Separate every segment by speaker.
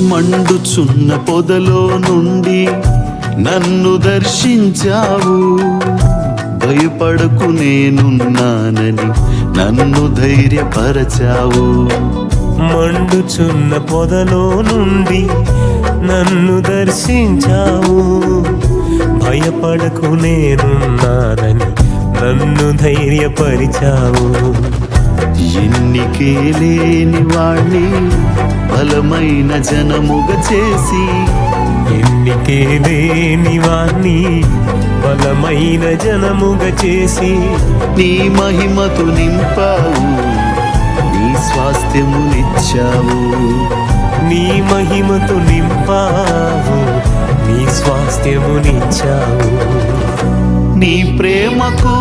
Speaker 1: మండుచున్న పొదలో నుండి నన్ను దర్శించావు. భయపడకు నేనున్నానని నన్ను ధైర్యపరచావు.
Speaker 2: మండుచున్న పొదలో నుండి నన్ను దర్శించావు. భయపడకు నేనున్నానని నన్ను ధైర్యపరిచావు.
Speaker 1: ఎన్నికే లేని వాణ్ణి బలమైన జనముగ చేసి.
Speaker 2: ఎన్నికే లేని వాణ్ణి బలమైన జనముగా చేసి.
Speaker 1: నీ మహిమతో నింపావు నీ స్వాస్థ్యమునిచ్చావు
Speaker 2: నీ మహిమతో నింపావు నీ స్వాస్థ్యమునిచ్చావు
Speaker 1: నీ ప్రేమకు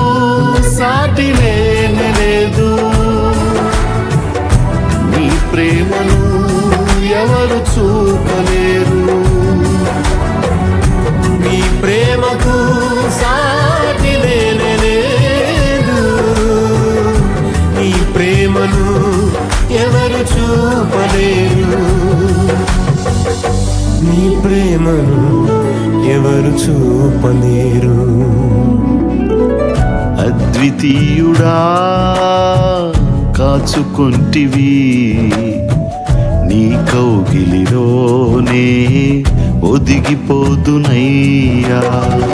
Speaker 1: సాటి ప్రేమను ఎవరు చూపలేరు.
Speaker 2: మీ ప్రేమకు సాటి లేదు నీ ప్రేమను ఎవరు చూపలేరు. నీ ప్రేమను ఎవరు చూపలేరు.
Speaker 1: అద్వితీయుడా కాచుకుంటివి. నీ కౌగిలిలోనే ఒదిగిపోదునయ్యా.